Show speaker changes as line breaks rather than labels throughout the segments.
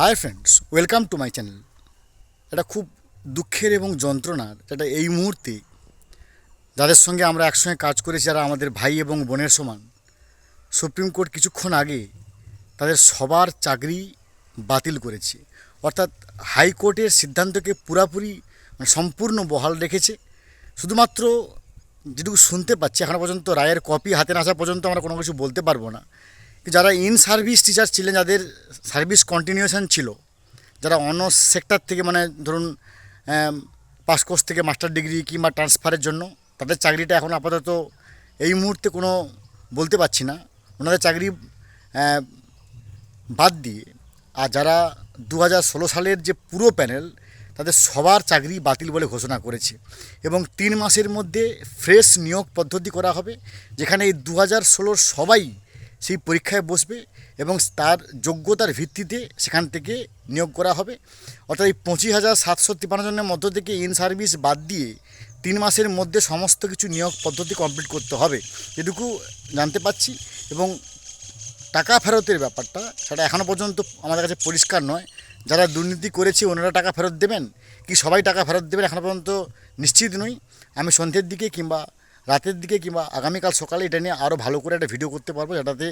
Hi friends welcome to my channel এটা খুব দুঃখের এবং যন্ত্রণার এটা এই মুহূর্তে যাদের সঙ্গে আমরা একসঙ্গে কাজ করেছি, যারা আমাদের ভাই এবং বোনের সমান সুপ্রিম কোর্ট কিছুক্ষণ আগে তাদের সবার চাকরি বাতিল করেছে। অর্থাৎ হাইকোর্টের সিদ্ধান্তকে পুরাপুরি মানে সম্পূর্ণ বহাল রেখেছে। শুধুমাত্র যেটুকু শুনতে পাচ্ছি এখনও পর্যন্ত রায়ের কপি হাতে না আসা পর্যন্ত আমরা কোনো কিছু বলতে পারব না। যারা ইন সার্ভিস টিচার ছিলেন, যাদের সার্ভিস কন্টিনিউশন ছিল, যারা অন্য সেক্টর থেকে মানে ধরুন পাস কোর্স থেকে মাস্টার ডিগ্রি কিংবা ট্রান্সফারের জন্য, তাদের চাকরিটা এখন আপাতত এই মুহূর্তে কোনো বলতে পারছি না। ওনাদের চাকরি বাদ দিয়ে, আর যারা দু হাজার ষোলো সালের যে পুরো প্যানেল তাদের সবার চাকরি বাতিল বলে ঘোষণা করেছে। এবং তিন মাসের মধ্যে ফ্রেশ নিয়োগ পদ্ধতি করা হবে, যেখানে এই দু সবাই সেই পরীক্ষায় বসবে এবং তার যোগ্যতার ভিত্তিতে সেখান থেকে নিয়োগ করা হবে। অর্থাৎ এই পঁচিশ হাজার সাতশো তিপ্পান্ন জনের মধ্য থেকে ইন সার্ভিস বাদ দিয়ে তিন মাসের মধ্যে সমস্ত কিছু নিয়োগ পদ্ধতি কমপ্লিট করতে হবে এটুকু জানতে পাচ্ছি এবং টাকা ফেরতের ব্যাপারটা সেটা এখনও পর্যন্ত আমাদের কাছে পরিষ্কার নয়। যারা দুর্নীতি করেছে ওনারা টাকা ফেরত দেবেন? কি সবাই টাকা ফেরত দেবেন এখনও পর্যন্ত নিশ্চিত নই। আমি সন্ধ্যের দিকে কিংবা রাতের দিকে কিংবা আগামীকাল সকালে এটা নিয়ে আরও ভালো করে একটা ভিডিও করতে পারব, যেটাতে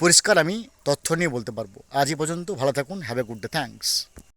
পরিষ্কার আমি তথ্য নিয়ে বলতে পারব। আজ পর্যন্ত ভালো থাকুন have a good day thanks